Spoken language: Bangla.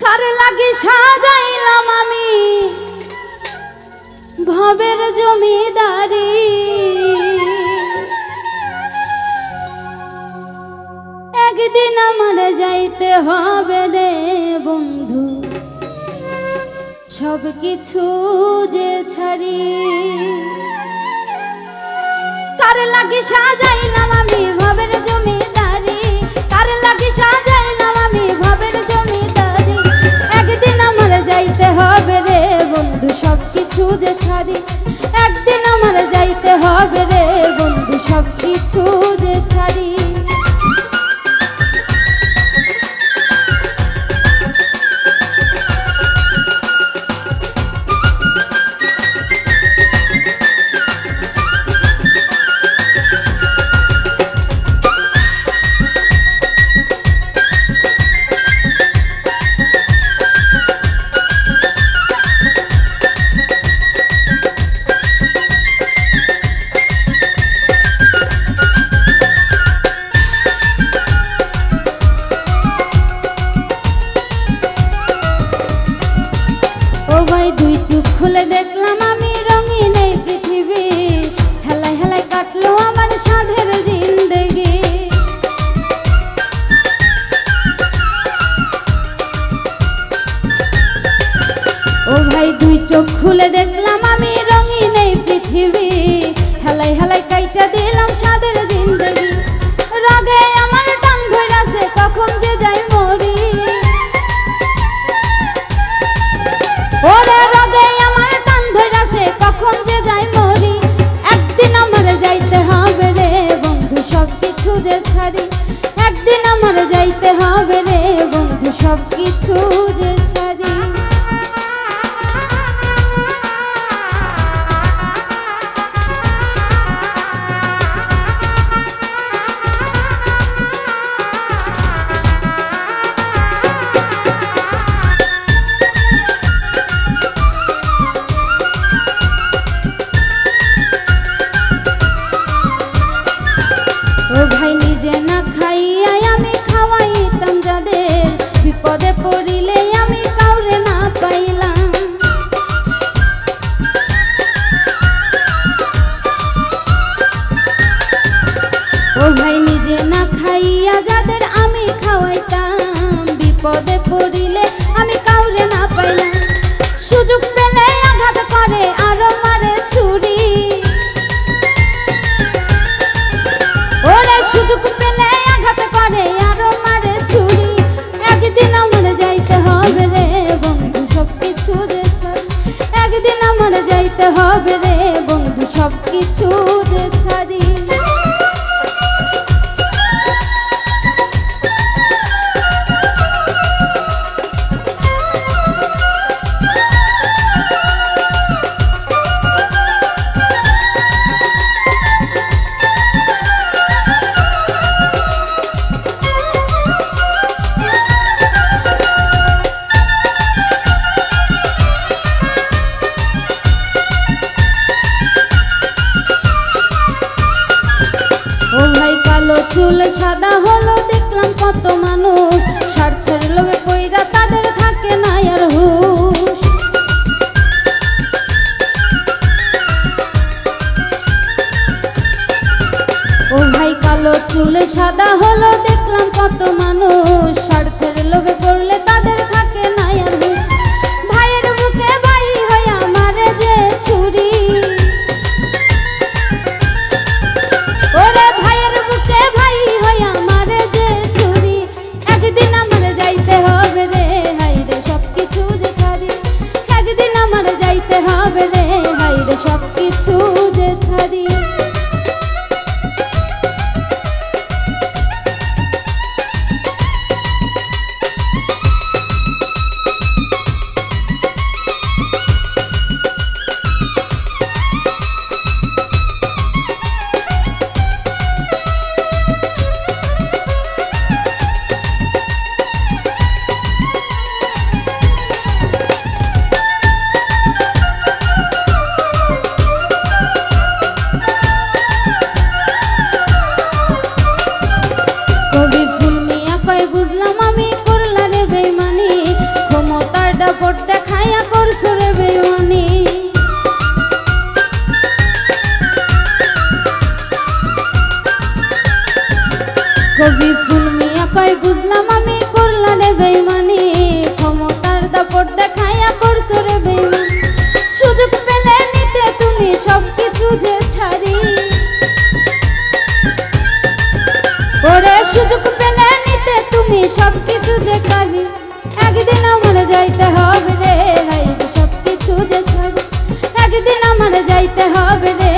কার লাগে সাজাইলাম আমি? ভবের জমিদারি। একদিন আমার যাইতে হবে রে বন্ধু। সব কিছু যে ছাড়ি। কার লাগে সাজাইলাম আমি ও ভাই দুই চোখ খুলে দেখলাম আমি রঙিন এই পৃথিবী। হেলায় হেলায় কাটলো আমার সাধের জিন্দগি। ও ভাই দুই চোখ খুলে দেখলাম আমি রঙিন এই পৃথিবী। হেলাই হেলাই কাইটা দিলাম সাদের জিন্দগি। ভাই নিজে না খাইয়া যাদের আমি খাওয়াইতাম, বিপদে পড়িলে আমি কাউরে না পাইলাম। সুযোগ পেলে আঘাত করে, আরও মারে ছুরি। ওরে সুযোগ পেলে আঘাত করে, আরও মারে ছুরি। একদিন আমার যাইতে হবে রে বন্ধু সব কিছু একদিন আমার যাইতে হবে রে বন্ধু সব কিছু চুল সাদা হলো, দেখলাম কত মানুষ। স্বার্থের লোভে কইরা তাদের থাকে না আর হুশ। ও ভাই, কালো চুল সাদা হলো, দেখলাম কত মানুষ। স্বার্থের লোভে কোটটা খায়া করছ রে বেউনি। কবি ফুল মিয়া পাই বুঝলাম আমি করলা রে বেইমানি। ক্ষমতার দাপটটা খায়া করছ রে বেইমানি। সুযোগ পেলে নিতে তুমি সব কিছু যে ছাড়ি। ওরে সুযোগ পেলে নিতে তুমি সব কিছু যে কারি। একদিন আমার যাইতে হবে রে সব কিছু যে একদিন আমার যাইতে হবে রে।